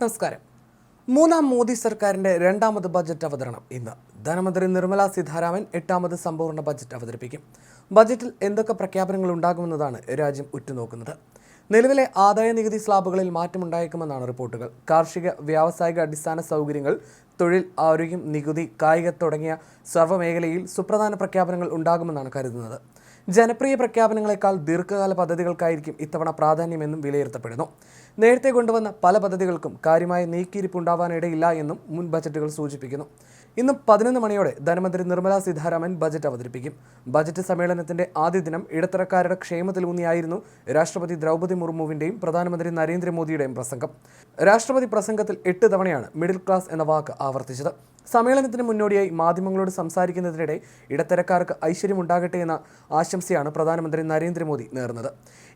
നമസ്കാരം. മൂന്നാം മോദി സർക്കാരിന്റെ രണ്ടാമത് ബജറ്റ് അവതരണം ഇന്ന്. ധനമന്ത്രി നിർമ്മല സീതാരാമൻ എട്ടാമത് സമ്പൂർണ ബജറ്റ് അവതരിപ്പിക്കും. ബജറ്റിൽ എന്തൊക്കെ പ്രഖ്യാപനങ്ങൾ ഉണ്ടാകുമെന്നതാണ് രാജ്യം ഉറ്റുനോക്കുന്നത്. നിലവിലെ ആദായ നികുതി സ്ലാബുകളിൽ മാറ്റമുണ്ടായേക്കുമെന്നാണ് റിപ്പോർട്ടുകൾ. കാർഷിക വ്യാവസായിക അടിസ്ഥാന സൗകര്യങ്ങൾ തൊഴിൽ ആരോഗ്യം നികുതി കായിക തുടങ്ങിയ സർവമേഖലയിൽ സുപ്രധാന പ്രഖ്യാപനങ്ങൾ ഉണ്ടാകുമെന്നാണ് കരുതുന്നത്. ജനപ്രിയ പ്രഖ്യാപനങ്ങളെക്കാൾ ദീർഘകാല പദ്ധതികൾക്കായിരിക്കും ഇത്തവണ പ്രാധാന്യമെന്നും വിലയിരുത്തപ്പെടുന്നു. നേരത്തെ കൊണ്ടുവന്ന പല പദ്ധതികൾക്കും കാര്യമായ നീക്കിയിരിപ്പുണ്ടാവാനിടയില്ല എന്നും മുൻ ബജറ്റുകൾ സൂചിപ്പിക്കുന്നു. ഇന്ന് പതിനൊന്ന് മണിയോടെ ധനമന്ത്രി നിർമ്മല സീതാരാമൻ ബജറ്റ് അവതരിപ്പിക്കും. ബജറ്റ് സമ്മേളനത്തിന്റെ ആദ്യ ദിനം ഇടത്തരക്കാരുടെ ക്ഷേമത്തിലൂന്നിയായിരുന്നു രാഷ്ട്രപതി ദ്രൗപദി മുർമുവിന്റെയും പ്രധാനമന്ത്രി നരേന്ദ്രമോദിയുടെയും പ്രസംഗം. രാഷ്ട്രപതി പ്രസംഗത്തിൽ എട്ട് തവണയാണ് മിഡിൽ ക്ലാസ് എന്ന വാക്ക് ആവർത്തിച്ചത്. സമ്മേളനത്തിന് മുന്നോടിയായി മാധ്യമങ്ങളോട് സംസാരിക്കുന്നതിനിടെ ഇടത്തരക്കാർക്ക് ഐശ്വര്യമുണ്ടാകട്ടെ എന്ന ആശംസയാണ് പ്രധാനമന്ത്രി നരേന്ദ്രമോദി നേർന്നത്.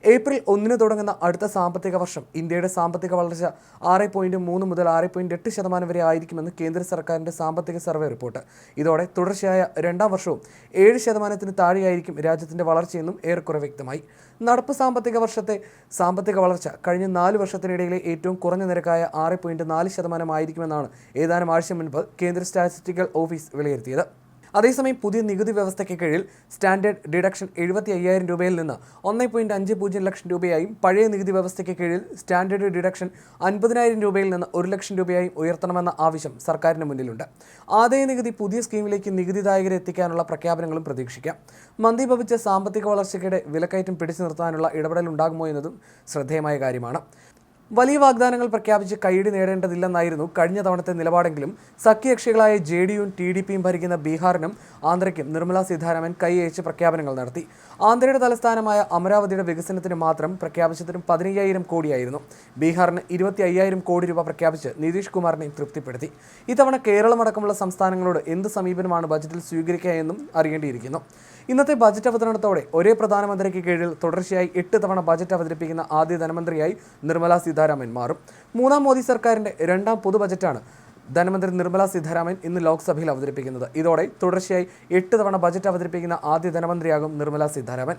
ഏപ്രിൽ ഒന്നിന് തുടങ്ങുന്ന അടുത്ത സാമ്പത്തിക വർഷം ഇന്ത്യയുടെ സാമ്പത്തിക വളർച്ച ആറ് പോയിന്റ് മൂന്ന് മുതൽ ആറ് പോയിന്റ് എട്ട് ശതമാനം വരെ ആയിരിക്കുമെന്ന് കേന്ദ്ര സർക്കാരിന്റെ സാമ്പത്തിക സർവേ റിപ്പോർട്ട്. ഇതോടെ തുടർച്ചയായ രണ്ടാം വർഷവും ഏഴ് ശതമാനത്തിന് താഴെയായിരിക്കും രാജ്യത്തിന്റെ വളർച്ചയെന്നും ഏറെക്കുറെ വ്യക്തമായി. നടപ്പ് സാമ്പത്തിക വർഷത്തെ സാമ്പത്തിക വളർച്ച കഴിഞ്ഞ നാല് വർഷത്തിനിടയിലെ ഏറ്റവും കുറഞ്ഞ നിരക്കായ ആറ് പോയിന്റ് നാല് ശതമാനമായിരിക്കുമെന്നാണ് ഏതാനും ആഴ്ച മുൻപ് കേന്ദ്ര സ്റ്റാറ്റിസ്റ്റിക്കൽ ഓഫീസ് വിലയിരുത്തിയത്. അതേസമയം പുതിയ നികുതി വ്യവസ്ഥയ്ക്ക് കീഴിൽ സ്റ്റാൻഡേർഡ് ഡിഡക്ഷൻ എഴുപത്തി അയ്യായിരം രൂപയിൽ നിന്ന് ഒന്ന് പോയിന്റ് അഞ്ച് പൂജ്യം ലക്ഷം രൂപയായും പഴയ നികുതി വ്യവസ്ഥയ്ക്ക് കീഴിൽ സ്റ്റാൻഡേർഡ് ഡിഡക്ഷൻ അൻപതിനായിരം രൂപയിൽ നിന്ന് ഒരു ലക്ഷം രൂപയായും ഉയർത്തണമെന്ന ആവശ്യം സർക്കാരിന് മുന്നിലുണ്ട്. ആദായ നികുതി പുതിയ സ്കീമിലേക്ക് നികുതിദായകരെ എത്തിക്കാനുള്ള പ്രഖ്യാപനങ്ങളും പ്രതീക്ഷിക്കാം. മന്ദീഭവിച്ച സാമ്പത്തിക വളർച്ചയ്ക്കിടെ വിലക്കയറ്റം പിടിച്ചു നിർത്താനുള്ള ഇടപെടൽ ഉണ്ടാകുമോ എന്നതും ശ്രദ്ധേയമായ കാര്യമാണ്. വലിയ വാഗ്ദാനങ്ങൾ പ്രഖ്യാപിച്ച് കൈയടി നേടേണ്ടതില്ലെന്നായിരുന്നു കഴിഞ്ഞ തവണത്തെ നിലപാടെങ്കിലും സഖ്യകക്ഷികളായ ജെ ഡിയും ടി ഡി പിയും ഭരിക്കുന്ന ബീഹാറിനും ആന്ധ്രയ്ക്കും നിർമ്മല സീതാരാമൻ കൈയച്ച് പ്രഖ്യാപനങ്ങൾ നടത്തി. ആന്ധ്രയുടെ തലസ്ഥാനമായ അമരാവതിയുടെ വികസനത്തിന് മാത്രം പ്രഖ്യാപിച്ചതിനും പതിനയ്യായിരം കോടിയായിരുന്നു. ബീഹാറിന് ഇരുപത്തി അയ്യായിരം കോടി രൂപ പ്രഖ്യാപിച്ച് നിതീഷ് കുമാറിനെയും തൃപ്തിപ്പെടുത്തി. ഇത്തവണ കേരളമടക്കമുള്ള സംസ്ഥാനങ്ങളോട് എന്ത് സമീപനമാണ് ബജറ്റിൽ സ്വീകരിക്കുക എന്നും അറിയേണ്ടിയിരിക്കുന്നു. ഇന്നത്തെ ബജറ്റ് അവതരണത്തോടെ ഒരേ പ്രധാനമന്ത്രിക്ക് കീഴിൽ തുടർച്ചയായി എട്ട് തവണ ബജറ്റ് അവതരിപ്പിക്കുന്ന ആദ്യ ധനമന്ത്രിയായി നിർമ്മല സീതാരാമൻ മാറും. മൂന്നാം മോദി സർക്കാരിന്റെ രണ്ടാം പൊതു ബജറ്റാണ് ധനമന്ത്രി നിർമ്മല സീതാരാമൻ ഇന്ന് ലോക്സഭയിൽ അവതരിപ്പിക്കുന്നത്. ഇതോടെ തുടർച്ചയായി എട്ട് തവണ ബജറ്റ് അവതരിപ്പിക്കുന്ന ആദ്യ ധനമന്ത്രിയാകും നിർമ്മല സീതാരാമൻ.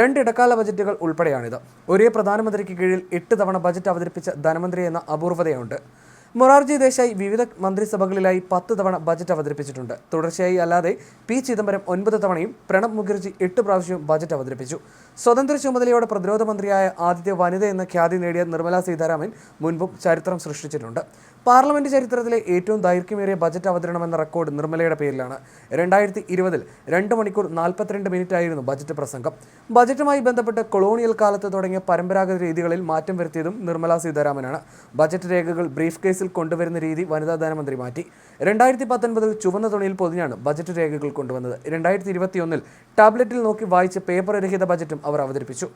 രണ്ട് ഇടക്കാല ബജറ്റുകൾ ഉൾപ്പെടെയാണിത്. ഒരേ പ്രധാനമന്ത്രിക്ക് കീഴിൽ എട്ട് തവണ ബജറ്റ് അവതരിപ്പിച്ച ധനമന്ത്രി എന്ന അപൂർവതയുണ്ട്. മൊറാർജി ദേശായി വിവിധ മന്ത്രിസഭകളിലായി പത്ത് തവണ ബജറ്റ് അവതരിപ്പിച്ചിട്ടുണ്ട്. തുടർച്ചയായി അല്ലാതെ പി ചിദംബരം ഒൻപത് തവണയും പ്രണബ് മുഖർജി എട്ട് പ്രാവശ്യവും ബജറ്റ് അവതരിപ്പിച്ചു. സ്വതന്ത്ര ചുമതലയോടെ പ്രതിരോധ മന്ത്രിയായ ആദ്യത്തെ വനിത എന്ന ഖ്യാതി നേടിയ നിർമ്മലാ സീതാരാമൻ മുൻപും ചരിത്രം സൃഷ്ടിച്ചിട്ടുണ്ട്. പാർലമെന്റ് ചരിത്രത്തിലെ ഏറ്റവും ദൈർഘ്യമേറിയ ബജറ്റ് അവതരണമെന്ന റെക്കോർഡ് നിർമ്മലയുടെ പേരിലാണ്. രണ്ടായിരത്തി ഇരുപതിൽ രണ്ട് മണിക്കൂർ നാൽപ്പത്തിരണ്ട് മിനിറ്റ് ആയിരുന്നു ബജറ്റ് പ്രസംഗം. ബജറ്റുമായി ബന്ധപ്പെട്ട് കൊളോണിയൽ കാലത്ത് തുടങ്ങിയ പരമ്പരാഗത രീതികളിൽ മാറ്റം വരുത്തിയതും നിർമ്മല സീതാരാമനാണ്. ബജറ്റ് രേഖകൾ ബ്രീഫ് കേസിൽ കൊണ്ടുവരുന്ന രീതി വനിതാ ധനമന്ത്രി മാറ്റി. രണ്ടായിരത്തി പത്തൊൻപതിൽ ചുവന്ന തുണിയിൽ പൊതിഞ്ഞാണ് ബജറ്റ് രേഖകൾ കൊണ്ടുവന്നത്. രണ്ടായിരത്തി ഇരുപത്തിയൊന്നിൽ ടാബ്ലറ്റിൽ നോക്കി വായിച്ച് പേപ്പർ രഹിത ബജറ്റും അവർ അവതരിപ്പിച്ചു.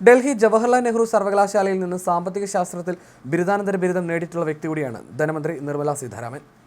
ഡൽഹി ജവഹർലാൽ നെഹ്റു സർവകലാശാലയിൽ നിന്ന് സാമ്പത്തിക ശാസ്ത്രത്തിൽ ബിരുദാനന്തര ബിരുദം നേടിയിട്ടുള്ള വ്യക്തി കൂടിയാണ് ധനമന്ത്രി നിർമ്മല സീതാരാമൻ.